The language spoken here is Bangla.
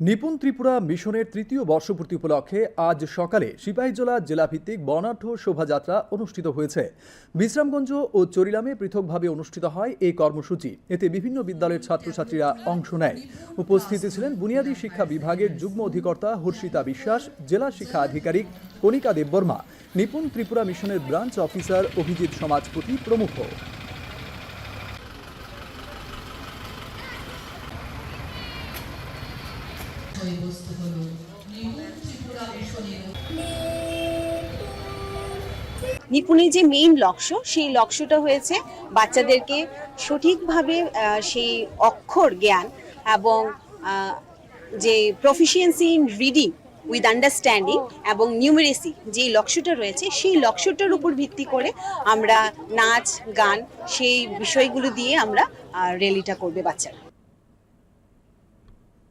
নিপুণ ত্রিপুরা মিশনের তৃতীয় বর্ষপূর্তি উপলক্ষে আজ সকালে সিপাহীজলা জেলাভিত্তিক বর্ণাঢ্য শোভাযাত্রা অনুষ্ঠিত হয়েছে। বিশ্রামগঞ্জ ও চরিলামে পৃথকভাবে অনুষ্ঠিত হয় এই কর্মসূচি। এতে বিভিন্ন বিদ্যালয়ের ছাত্রছাত্রীরা অংশ নেয়। উপস্থিত ছিলেন বুনিয়াদী শিক্ষা বিভাগের যুগ্ম অধিকর্তা হর্ষিতা বিশ্বাস, জেলা শিক্ষা আধিকারিক কণিকা দেববর্মা, নিপুণ ত্রিপুরা মিশনের ব্রাঞ্চ অফিসার অভিজিৎ সমাজপতি প্রমুখ। নিপুণের যে মেইন লক্ষ্য, সেই লক্ষ্যটা হয়েছে বাচ্চাদেরকে সঠিকভাবে সেই অক্ষর জ্ঞান এবং যে proficiency in reading with understanding এবং নিউমেরেসি যে লক্ষ্যটা রয়েছে, সেই লক্ষ্যটার উপর ভিত্তি করে আমরা নাচ, গান সেই বিষয়গুলো দিয়ে আমরা র্যালিটা করবে বাচ্চারা।